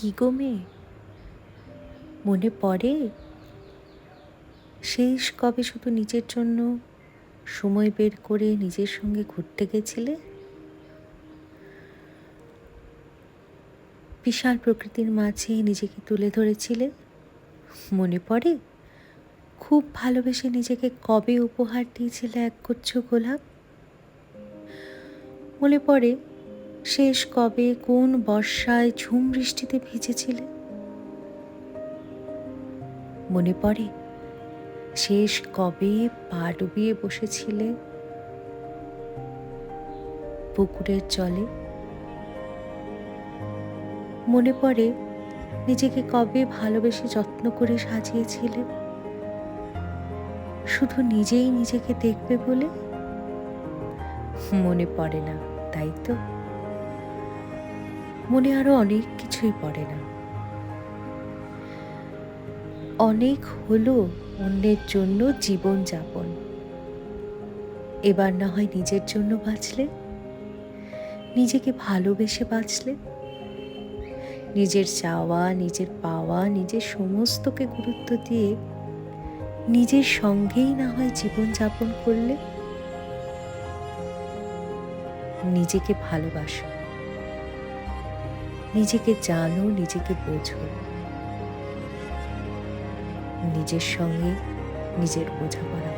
কি গো মেয়ে? মনে পড়ে? শেষ কবে শুধু নিজের জন্য সময় বের করে নিজের সঙ্গে ঘুরতে গেছিলে? বিশাল প্রকৃতির মাঝে নিজেকে তুলে ধরেছিলে? মনে পড়ে? খুব ভালোবেসে নিজেকে কবে উপহার দিয়েছিলে একগুচ্ছ গোলাপ? মনে পড়ে শেষ কবে কোন বর্ষায় ঝুম বৃষ্টিতে ভিজেছিলে? মনে পড়ে, শেষ কবে পা ডুবিয়ে বসেছিলে? পুকুরের জলে? মনে পড়ে, নিজেকে কবে ভালোবেসে যত্ন করে সাজিয়েছিলে? শুধু নিজেই নিজেকে দেখবে বলে? মনে পড়ে না, তাই তো? মনে আরও অনেক কিছুই পড়ে না। অনেক হলো অন্যের জন্য জীবন যাপন। এবার না হয় নিজের জন্য বাঁচলে, নিজেকে ভালোবেসে বাঁচলে। নিজের চাওয়া, নিজের পাওয়া, নিজের সমস্তকে গুরুত্ব দিয়ে নিজের সঙ্গেই না হয় জীবন যাপন করলে নিজেকে ভালোবাসো। নিজেকে জানো নিজেকে বোঝো। নিজের সঙ্গে নিজের বোঝাপড়া।